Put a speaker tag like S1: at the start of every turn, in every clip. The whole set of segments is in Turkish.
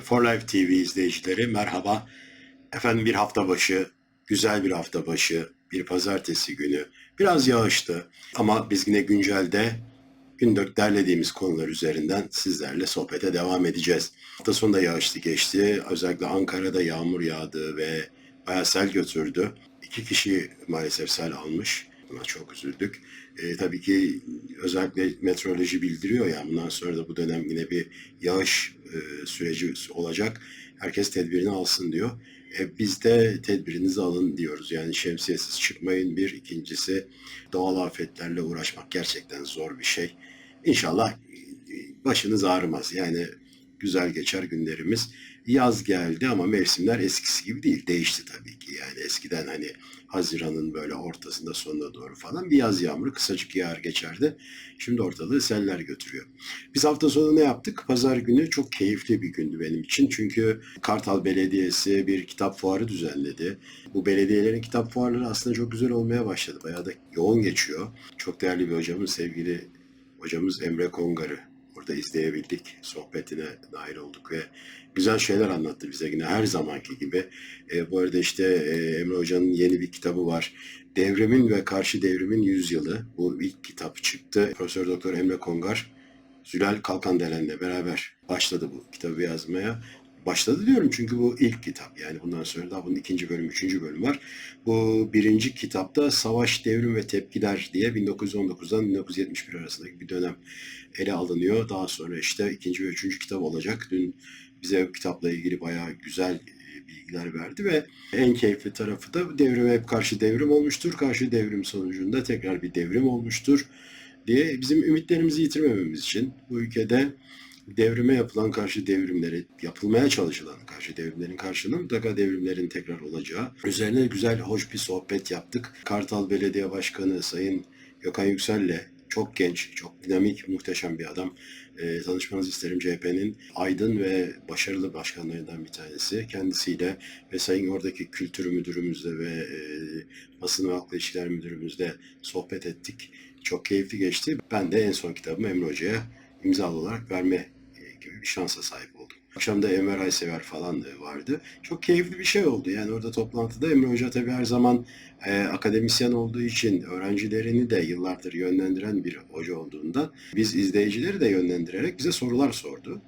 S1: For Life TV izleyicileri merhaba. Efendim bir hafta başı, güzel bir hafta başı, bir pazartesi günü. Biraz yağışlı ama biz yine güncelde gündök derlediğimiz konular üzerinden sizlerle sohbete devam edeceğiz. Hafta sonu da yağışlı geçti. Özellikle Ankara'da yağmur yağdı ve bayağı sel götürdü. İki kişi maalesef sel almış. Buna çok üzüldük. E, tabii ki özellikle meteoroloji bildiriyor ya bundan sonra da bu dönem yine bir yağış e, süreci olacak. Herkes tedbirini alsın diyor. E, biz de tedbirinizi alın diyoruz. Yani şemsiyesiz çıkmayın bir. ikincisi doğal afetlerle uğraşmak gerçekten zor bir şey. İnşallah başınız ağrımaz. Yani güzel geçer günlerimiz. Yaz geldi ama mevsimler eskisi gibi değil. Değişti tabii ki. Yani eskiden hani Haziran'ın böyle ortasında sonuna doğru falan bir yaz yağmuru kısacık yağar geçerdi. Şimdi ortalığı seller götürüyor. Biz hafta sonu ne yaptık? Pazar günü çok keyifli bir gündü benim için. Çünkü Kartal Belediyesi bir kitap fuarı düzenledi. Bu belediyelerin kitap fuarları aslında çok güzel olmaya başladı. Bayağı da yoğun geçiyor. Çok değerli bir hocamız, sevgili hocamız Emre Kongar'ı burada izleyebildik. Sohbetine dahil olduk ve güzel şeyler anlattı bize yine her zamanki gibi. E, bu arada işte e, Emre Hoca'nın yeni bir kitabı var. Devrimin ve Karşı Devrimin Yüzyılı. Bu ilk kitap çıktı. Profesör Doktor Emre Kongar, Zülal Kalkandelen'le beraber başladı bu kitabı yazmaya. Başladı diyorum çünkü bu ilk kitap. Yani bundan sonra daha bunun ikinci bölüm, üçüncü bölüm var. Bu birinci kitapta Savaş, Devrim ve Tepkiler diye 1919'dan 1971 arasındaki bir dönem ele alınıyor. Daha sonra işte ikinci ve üçüncü kitap olacak. Dün bize kitapla ilgili bayağı güzel e, bilgiler verdi ve en keyifli tarafı da devrime hep karşı devrim olmuştur. Karşı devrim sonucunda tekrar bir devrim olmuştur diye bizim ümitlerimizi yitirmememiz için bu ülkede devrime yapılan karşı devrimleri, yapılmaya çalışılan karşı devrimlerin karşılığında mutlaka devrimlerin tekrar olacağı. Üzerine güzel, hoş bir sohbet yaptık. Kartal Belediye Başkanı Sayın Gökhan Yüksel'le çok genç, çok dinamik, muhteşem bir adam. E, tanışmanızı isterim CHP'nin aydın ve başarılı başkanlarından bir tanesi. Kendisiyle ve sayın oradaki kültür müdürümüzle ve e, basın ve halkla ilişkiler müdürümüzle sohbet ettik. Çok keyifli geçti. Ben de en son kitabımı Emre Hoca'ya imzalı olarak verme gibi bir şansa sahip oldum. Akşam da Enver Aysever falan vardı. Çok keyifli bir şey oldu. Yani orada toplantıda Emre Hoca tabii her zaman e, akademisyen olduğu için öğrencilerini de yıllardır yönlendiren bir hoca olduğundan biz izleyicileri de yönlendirerek bize sorular sordu.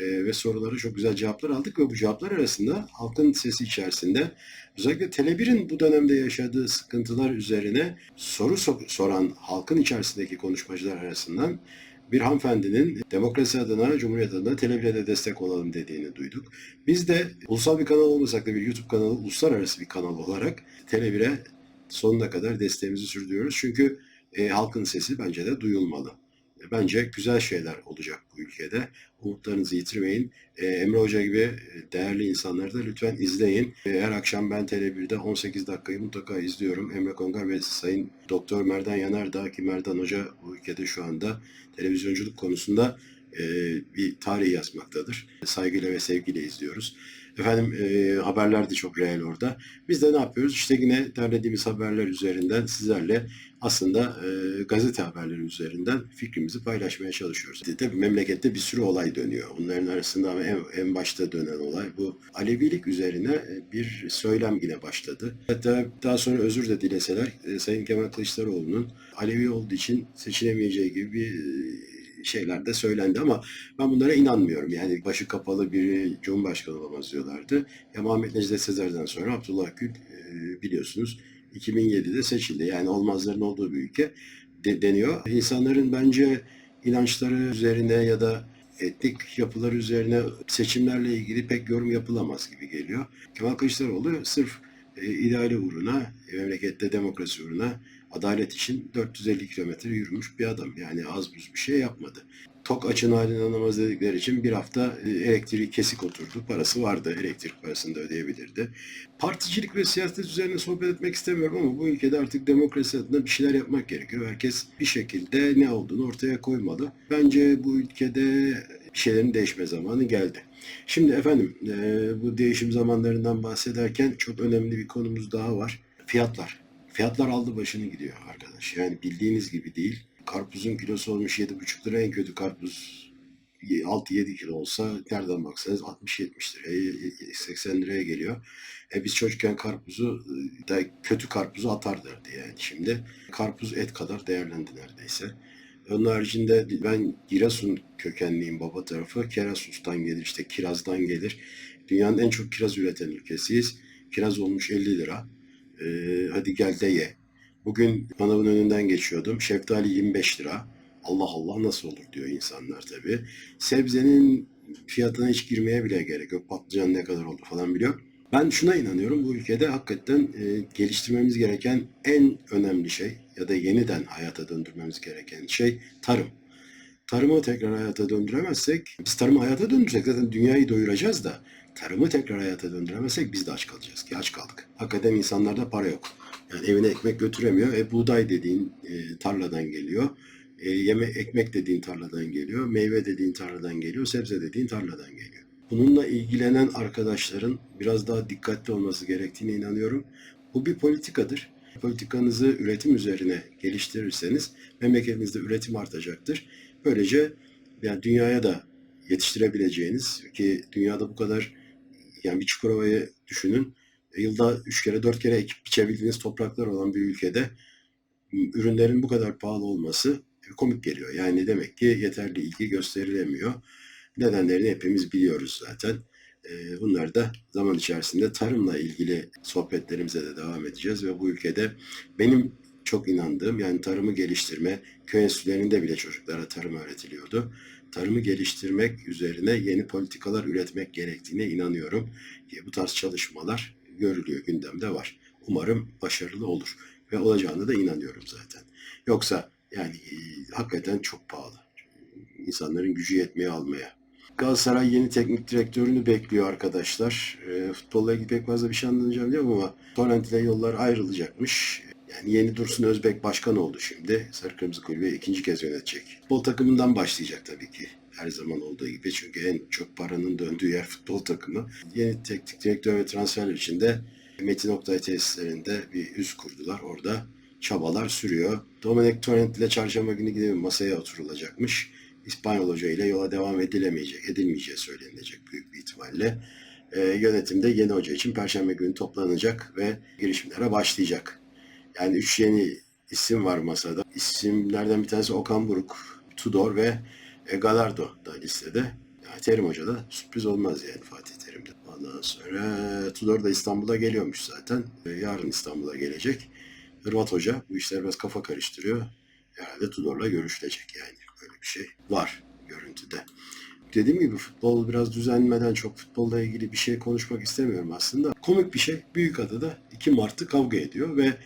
S1: E, ve soruları çok güzel cevaplar aldık ve bu cevaplar arasında halkın sesi içerisinde özellikle Tele1'in bu dönemde yaşadığı sıkıntılar üzerine soru so- soran halkın içerisindeki konuşmacılar arasından bir hanımefendinin demokrasi adına, Cumhuriyet adına Tele1'e destek olalım dediğini duyduk. Biz de ulusal bir kanal olmasak da bir YouTube kanalı, uluslararası bir kanal olarak Tele1'e sonuna kadar desteğimizi sürdürüyoruz. Çünkü e, halkın sesi bence de duyulmalı. E, Bence güzel şeyler olacak bu ülkede. Umutlarınızı yitirmeyin. E, Emre Hoca gibi e, değerli insanları da lütfen izleyin. E, her akşam ben Tele1'de 18 dakikayı mutlaka izliyorum. Emre Kongar ve Sayın Doktor Merdan Yanardağ ki Merdan Hoca bu ülkede şu anda televizyonculuk konusunda e, bir tarih yazmaktadır. Saygıyla ve sevgiyle izliyoruz. Efendim e, haberler de çok reel orada. Biz de ne yapıyoruz? İşte yine derlediğimiz haberler üzerinden sizlerle aslında e, gazete haberleri üzerinden fikrimizi paylaşmaya çalışıyoruz. Tabii memlekette bir sürü olay dönüyor. Bunların arasında en, en başta dönen olay bu Alevilik üzerine e, bir söylem yine başladı. Hatta daha sonra özür de dileseler e, Sayın Kemal Kılıçdaroğlu'nun Alevi olduğu için seçilemeyeceği gibi bir e, şeyler de söylendi ama ben bunlara inanmıyorum. Yani başı kapalı biri Cumhurbaşkanı olamaz diyorlardı. Ya Muhammed Necdet Sezer'den sonra Abdullah Gül e, biliyorsunuz 2007'de seçildi. Yani olmazların olduğu bir ülke de, deniyor. İnsanların bence inançları üzerine ya da etnik yapılar üzerine seçimlerle ilgili pek yorum yapılamaz gibi geliyor. Kemal Kılıçdaroğlu sırf e, ideali uğruna, memlekette demokrasi uğruna adalet için 450 kilometre yürümüş bir adam. Yani az buz bir şey yapmadı. Tok açın haline namaz dedikleri için bir hafta e, elektriği kesik oturdu. Parası vardı. Elektrik parasını da ödeyebilirdi. Particilik ve siyaset üzerine sohbet etmek istemiyorum ama bu ülkede artık demokrasi adına bir şeyler yapmak gerekiyor. Herkes bir şekilde ne olduğunu ortaya koymalı. Bence bu ülkede bir şeylerin değişme zamanı geldi. Şimdi efendim e, bu değişim zamanlarından bahsederken çok önemli bir konumuz daha var. Fiyatlar. Fiyatlar aldı başını gidiyor arkadaş. Yani bildiğiniz gibi değil. Karpuzun kilosu olmuş 7,5 lira en kötü karpuz 6-7 kilo olsa nereden baksanız 60-70 liraya 80 liraya geliyor. E biz çocukken karpuzu e, da kötü karpuzu atarlardı yani şimdi. Karpuz et kadar değerlendi neredeyse. Onun haricinde ben Giresun kökenliyim baba tarafı. Kerasus'tan gelir işte kirazdan gelir. Dünyanın en çok kiraz üreten ülkesiyiz. Kiraz olmuş 50 lira. Ee, hadi gel de ye. Bugün manavın önünden geçiyordum. Şeftali 25 lira. Allah Allah nasıl olur diyor insanlar tabii. Sebzenin fiyatına hiç girmeye bile gerek yok. Patlıcan ne kadar oldu falan biliyor. Ben şuna inanıyorum. Bu ülkede hakikaten e, geliştirmemiz gereken en önemli şey ya da yeniden hayata döndürmemiz gereken şey tarım. Tarımı tekrar hayata döndüremezsek, biz tarımı hayata döndürsek zaten dünyayı doyuracağız da tarımı tekrar hayata döndüremezsek biz de aç kalacağız ki aç kaldık. Hakikaten insanlarda para yok. Yani evine ekmek götüremiyor. E buğday dediğin e, tarladan geliyor. E, yeme ekmek dediğin tarladan geliyor. Meyve dediğin tarladan geliyor. Sebze dediğin tarladan geliyor. Bununla ilgilenen arkadaşların biraz daha dikkatli olması gerektiğine inanıyorum. Bu bir politikadır. Politikanızı üretim üzerine geliştirirseniz memleketinizde üretim artacaktır. Böylece yani dünyaya da yetiştirebileceğiniz ki dünyada bu kadar yani bir Çukurova'yı düşünün. E, Yılda üç kere dört kere ekip biçebildiğiniz topraklar olan bir ülkede ürünlerin bu kadar pahalı olması e, komik geliyor. Yani demek ki yeterli ilgi gösterilemiyor. Nedenlerini hepimiz biliyoruz zaten. E, Bunlar da zaman içerisinde tarımla ilgili sohbetlerimize de devam edeceğiz ve bu ülkede benim çok inandığım yani tarımı geliştirme, köy enstitülerinde bile çocuklara tarım öğretiliyordu. Tarımı geliştirmek üzerine yeni politikalar üretmek gerektiğine inanıyorum. Bu tarz çalışmalar görülüyor, gündemde var. Umarım başarılı olur ve olacağına da inanıyorum zaten. Yoksa yani e, hakikaten çok pahalı. İnsanların gücü yetmeye almaya. Galatasaray yeni teknik direktörünü bekliyor arkadaşlar. E, futbolla ilgili pek fazla bir şey anlatacağım diyorum ama Torrent ile yollar ayrılacakmış. Yani yeni Dursun Özbek başkan oldu şimdi. Sarı Kırmızı Kulübü ikinci kez yönetecek. Futbol takımından başlayacak tabii ki. Her zaman olduğu gibi çünkü en çok paranın döndüğü yer futbol takımı. Yeni teknik direktör ve transferler için de Metin Oktay tesislerinde bir üs kurdular. Orada çabalar sürüyor. Dominic Torrent ile çarşamba günü gidip masaya oturulacakmış. İspanyol Hoca ile yola devam edilemeyecek, edilmeyeceği söylenilecek büyük bir ihtimalle. Ee, yönetimde yeni hoca için Perşembe günü toplanacak ve girişimlere başlayacak. Yani üç yeni isim var masada. İsimlerden bir tanesi Okan Buruk, Tudor ve Gallardo da listede. Yani Terim Hoca da sürpriz olmaz yani Fatih Terim'de. Ondan sonra Tudor da İstanbul'a geliyormuş zaten. E, Yarın İstanbul'a gelecek. Hırvat Hoca bu işler biraz kafa karıştırıyor. Herhalde Tudor'la görüşülecek yani. Böyle bir şey var görüntüde. Dediğim gibi futbol biraz düzenlemeden çok futbolla ilgili bir şey konuşmak istemiyorum aslında. Komik bir şey. Büyükada'da iki Mart'ı kavga ediyor ve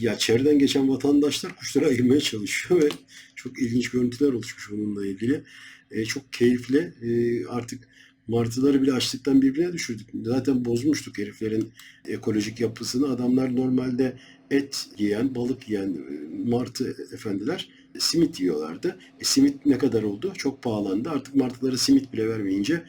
S1: ya çevreden geçen vatandaşlar kuşlara ayırmaya çalışıyor ve çok ilginç görüntüler oluşmuş bununla ilgili. E, çok keyifli. E, artık martıları bile açlıktan birbirine düşürdük. Zaten bozmuştuk heriflerin ekolojik yapısını. Adamlar normalde et yiyen, balık yiyen e, martı efendiler simit yiyorlardı. E, simit ne kadar oldu? Çok pahalandı. Artık martılara simit bile vermeyince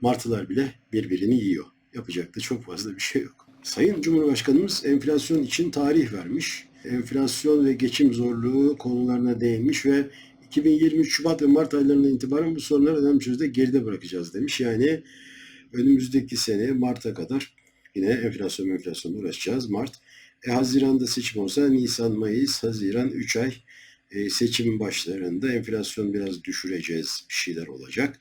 S1: martılar bile birbirini yiyor. Yapacak da çok fazla bir şey yok. Sayın Cumhurbaşkanımız enflasyon için tarih vermiş. Enflasyon ve geçim zorluğu konularına değinmiş ve 2023 Şubat ve Mart aylarından itibaren bu sorunları önemli geride bırakacağız demiş. Yani önümüzdeki sene Mart'a kadar yine enflasyon enflasyonla uğraşacağız. Mart. E, Haziran'da seçim olsa Nisan, Mayıs, Haziran 3 ay e, seçim başlarında enflasyon biraz düşüreceğiz. Bir şeyler olacak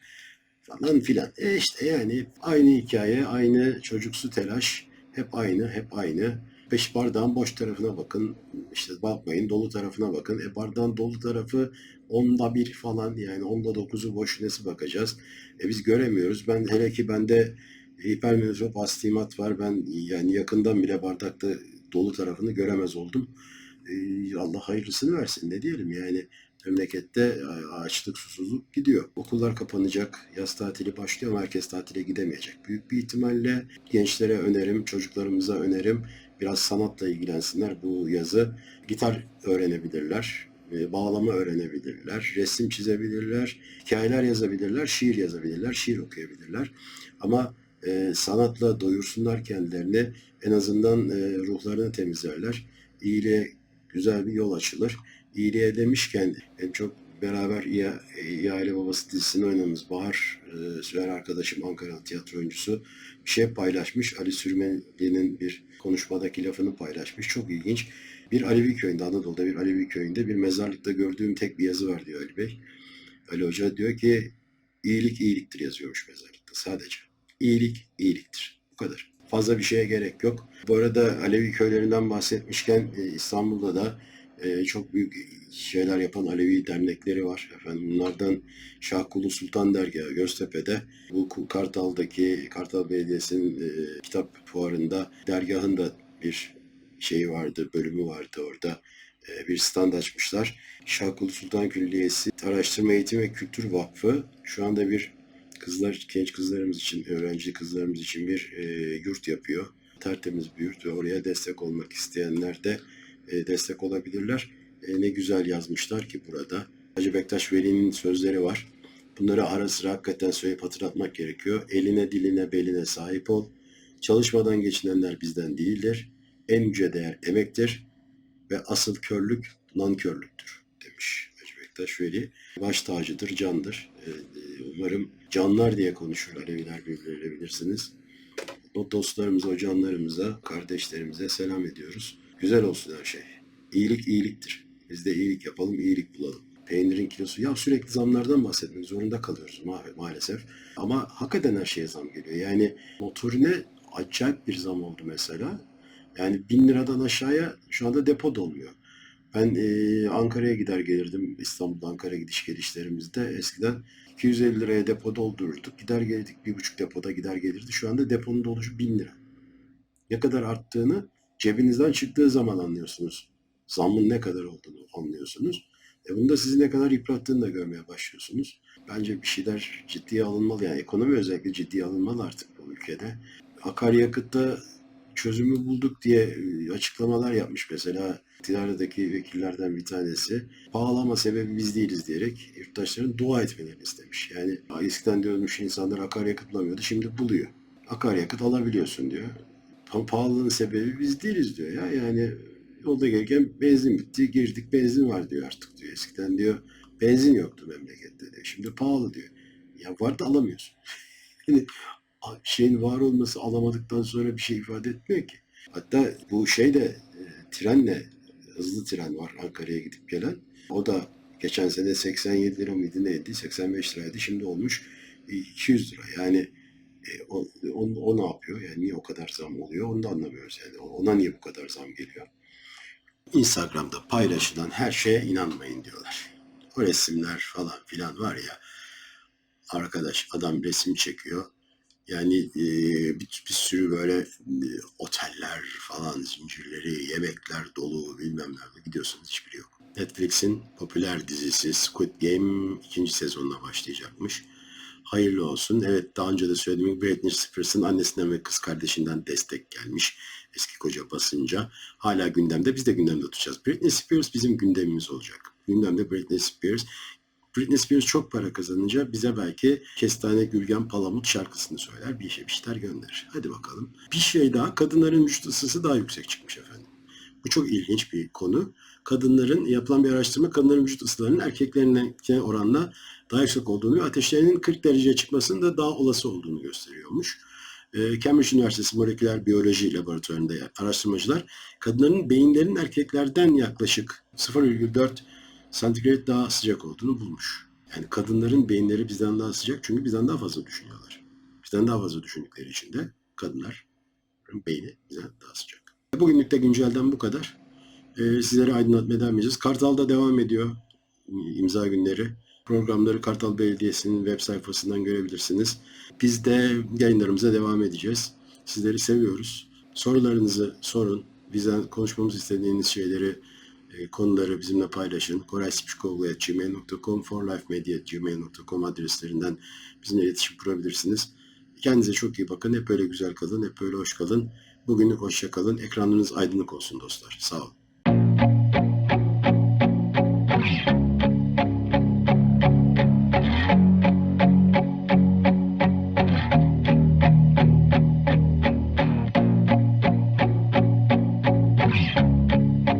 S1: falan filan. E işte yani aynı hikaye, aynı çocuksu telaş. Hep aynı, hep aynı. Beş bardağın boş tarafına bakın. İşte bakmayın dolu tarafına bakın. E bardağın dolu tarafı onda bir falan yani onda dokuzu boş nesi bakacağız. E biz göremiyoruz. Ben hele ki bende hipermetrop astimat var. Ben yani yakından bile bardakta dolu tarafını göremez oldum. E, Allah hayırlısını versin ne diyelim yani memlekette açlık susuzluk gidiyor. Okullar kapanacak, yaz tatili başlıyor ama herkes tatile gidemeyecek. Büyük bir ihtimalle gençlere önerim, çocuklarımıza önerim biraz sanatla ilgilensinler bu yazı. Gitar öğrenebilirler, e, bağlama öğrenebilirler, resim çizebilirler, hikayeler yazabilirler, şiir yazabilirler, şiir okuyabilirler. Ama e, sanatla doyursunlar kendilerini, en azından e, ruhlarını temizlerler. İyiliğe güzel bir yol açılır. İyiliğe demişken en çok beraber İyi, İyi Aile Babası dizisini oynadığımız Bahar e, Sürer arkadaşım Ankara tiyatro oyuncusu bir şey paylaşmış. Ali Sürmeli'nin bir konuşmadaki lafını paylaşmış. Çok ilginç. Bir Alevi köyünde, Anadolu'da bir Alevi köyünde bir mezarlıkta gördüğüm tek bir yazı var diyor Ali Bey. Ali Hoca diyor ki iyilik iyiliktir yazıyormuş mezarlıkta sadece. İyilik iyiliktir. Bu kadar. Fazla bir şeye gerek yok. Bu arada Alevi köylerinden bahsetmişken e, İstanbul'da da e, çok büyük şeyler yapan Alevi dernekleri var. Efendim bunlardan Şahkulu Sultan Dergahı Göztepe'de bu Kartal'daki Kartal Belediyesi'nin e, kitap fuarında dergahın da bir şeyi vardı, bölümü vardı orada. E, bir stand açmışlar. Şahkulu Sultan Külliyesi Araştırma Eğitim ve Kültür Vakfı şu anda bir kızlar, genç kızlarımız için, öğrenci kızlarımız için bir e, yurt yapıyor. Tertemiz bir yurt ve oraya destek olmak isteyenler de e, destek olabilirler. E, ne güzel yazmışlar ki burada. Hacı Bektaş Veli'nin sözleri var. Bunları ara sıra hakikaten söyleyip hatırlatmak gerekiyor. Eline, diline, beline sahip ol. Çalışmadan geçinenler bizden değildir. En yüce değer emektir ve asıl körlük nankörlüktür demiş Hacı Bektaş Veli. Baş tacıdır, candır. E, umarım canlar diye konuşur Aleviler birbirleriyle bilirsiniz. O dostlarımıza, o canlarımıza, kardeşlerimize selam ediyoruz. Güzel olsun her şey. İyilik iyiliktir. Biz de iyilik yapalım, iyilik bulalım. Peynirin kilosu. Ya sürekli zamlardan bahsetmek zorunda kalıyoruz ma- maalesef. Ama hakikaten her şeye zam geliyor. Yani motorine acayip bir zam oldu mesela. Yani bin liradan aşağıya şu anda depo dolmuyor. Ben e, Ankara'ya gider gelirdim. İstanbul Ankara gidiş gelişlerimizde. Eskiden 250 liraya depo doldururduk. Gider gelirdik bir buçuk depoda gider gelirdi. Şu anda deponun doluşu 1000 lira. Ne kadar arttığını cebinizden çıktığı zaman anlıyorsunuz. Zammın ne kadar olduğunu anlıyorsunuz. E bunu da sizi ne kadar yıprattığını da görmeye başlıyorsunuz. Bence bir şeyler ciddiye alınmalı. Yani ekonomi özellikle ciddiye alınmalı artık bu ülkede. Akaryakıtta çözümü bulduk diye e, açıklamalar yapmış. Mesela iktidardaki vekillerden bir tanesi pahalama sebebi biz değiliz diyerek yurttaşların dua etmelerini istemiş. Yani eskiden diyormuş insanlar akaryakıt bulamıyordu şimdi buluyor. Akaryakıt alabiliyorsun diyor. Pa- Pahalılığın sebebi biz değiliz diyor ya. Yani yolda gelirken benzin bitti girdik benzin var diyor artık diyor. Eskiden diyor benzin yoktu memlekette diyor. Şimdi pahalı diyor. Ya var da alamıyorsun. Yani şeyin var olması alamadıktan sonra bir şey ifade etmiyor ki. Hatta bu şey de e, trenle hızlı tren var Ankara'ya gidip gelen. O da geçen sene 87 lira mıydı neydi? 85 liraydı. Şimdi olmuş e, 200 lira. Yani e, o, o, o ne yapıyor? Yani niye o kadar zam oluyor? Onu da anlamıyoruz yani. Ona niye bu kadar zam geliyor? Instagram'da paylaşılan her şeye inanmayın diyorlar. O resimler falan filan var ya arkadaş adam resim çekiyor. Yani e, bir, bir sürü böyle e, oteller falan zincirleri, yemekler dolu bilmem nerede gidiyorsunuz hiçbiri yok. Netflix'in popüler dizisi Squid Game ikinci sezonuna başlayacakmış. Hayırlı olsun. Evet daha önce de söylediğim gibi Britney Spears'ın annesinden ve kız kardeşinden destek gelmiş. Eski koca basınca. Hala gündemde. Biz de gündemde tutacağız. Britney Spears bizim gündemimiz olacak. Gündemde Britney Spears. Britney Spears çok para kazanınca bize belki Kestane Gülgen Palamut şarkısını söyler. Bir işe bir şeyler gönderir. Hadi bakalım. Bir şey daha. Kadınların vücut ısısı daha yüksek çıkmış efendim. Bu çok ilginç bir konu. Kadınların yapılan bir araştırma kadınların vücut ısılarının erkeklerine oranla daha yüksek olduğunu ateşlerinin 40 dereceye çıkmasının da daha olası olduğunu gösteriyormuş. Ee, Cambridge Üniversitesi Moleküler Biyoloji Laboratuvarında araştırmacılar kadınların beyinlerin erkeklerden yaklaşık 0,4 santigrat daha sıcak olduğunu bulmuş. Yani kadınların beyinleri bizden daha sıcak çünkü bizden daha fazla düşünüyorlar. Bizden daha fazla düşündükleri için de kadınların beyni bizden daha sıcak. Bugünlük de güncelden bu kadar. Ee, sizleri aydınlatmaya devam edeceğiz. Kartal'da devam ediyor imza günleri. Programları Kartal Belediyesi'nin web sayfasından görebilirsiniz. Biz de yayınlarımıza devam edeceğiz. Sizleri seviyoruz. Sorularınızı sorun. Bizden konuşmamızı istediğiniz şeyleri, e, konuları bizimle paylaşın. koraysipçikoğlu.gmail.com, forlifemedia.gmail.com adreslerinden bizimle iletişim kurabilirsiniz. Kendinize çok iyi bakın. Hep öyle güzel kalın, hep öyle hoş kalın. Bugün hoşça kalın. Ekranlarınız aydınlık olsun dostlar. Sağ olun.